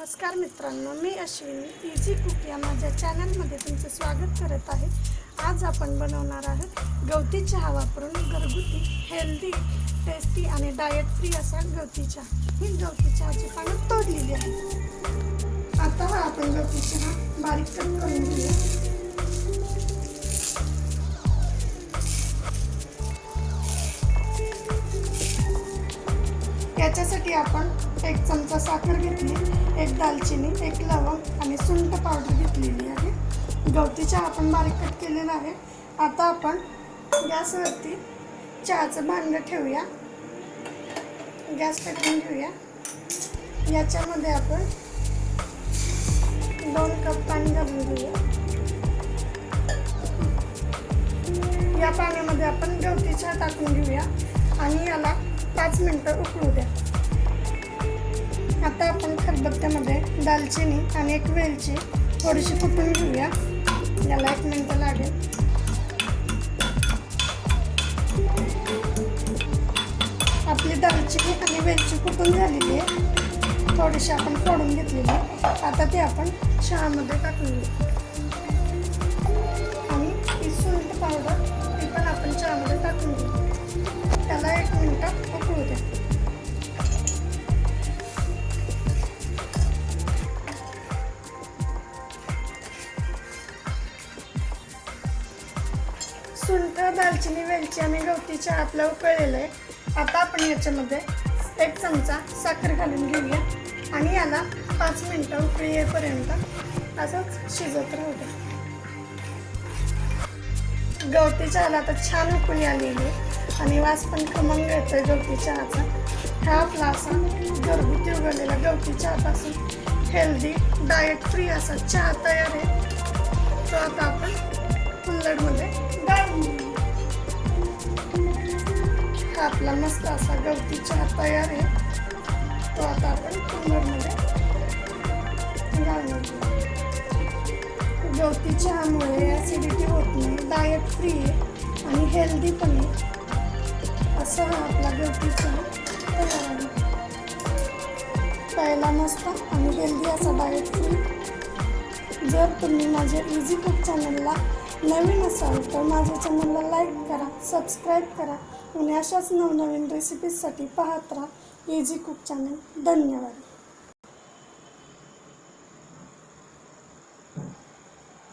नमस्कार मित्रांनो मी Ashwini easy cook या माझ्या चॅनलमध्ये तुमचं स्वागत करत आहे. आज आपण बनवणार आहोत गवती चहा वापरून घरगुती हेल्दी टेस्टी आणि डाएट फ्री असा गवती चहा. ही गवती चहाची पानं तोडलेली आहे आता आपण गवती चहा बारीक करून घेऊया. याच्यासाठी आपण एक चमचा साखर घेतली एक दालचिनी एक लवंग आणि सुंठ पावडर घेतलेली आहे. गवती चहा आपण बारीक कट केलेला आहे. आता आपण गॅसवरती चहाचं भांडं ठेवूया. गॅस पेटवून घेऊया. याच्यामध्ये आपण दोन कप पाणी घालून घेऊया. या पाण्यामध्ये आपण गवती चहा टाकून घेऊया. आणि याला पाच मिनटं उकळू द्या. आता आपण खरबत्त्यामध्ये दालचिनी आणि एक वेलची थोडीशी कुटून घेऊया. याला एक मिनटं लागेल. आपली दालचिनी आणि वेलची कुटून झालेली आहे. थोडीशी आपण फोडून घेतलेली आहे. आता ते आपण चहामध्ये टाकून घेऊ. सुंठ दालचिनी वेलची आणि गवती चहा आपला उकळलेलं आहे. आता आपण याच्यामध्ये एक चमचा साखर घालून घेऊया आणि याला पाच मिनटं उकळी येईपर्यंत असंच शिजत राहू द्या. गवती चहाला आता छान उकळी आलेली आहे आणि वास पण खमंग आहे गवती चहाचा हा आपला असा घरगुती उगवलेला गवती चहापासून हेल्दी डाएट फ्री असा चहा तयार आहे. तो आता आपण कुल्लडमध्ये हा आपला मस्त असा गवती चहा तयार आहे. तो आता आपण कुल्लडमध्ये गाळून गवती चहामुळे ॲसिडिटी होत नाही डायट फ्री आहे आणि हेल्दी पण आहे. असा हा आपला गवती चहा तयार आहे. प्यायला मस्त आणि हेल्दी असा डायट फ्री जर तुम्ही माझ्या इझी कुक चॅनलला नवीन असाल तर माझ्या चॅनलला लाईक करा सबस्क्राईब करा आणि अशाच नवनवीन रेसिपीजसाठी पाहत राहा. इझी कुक चॅनल धन्यवाद.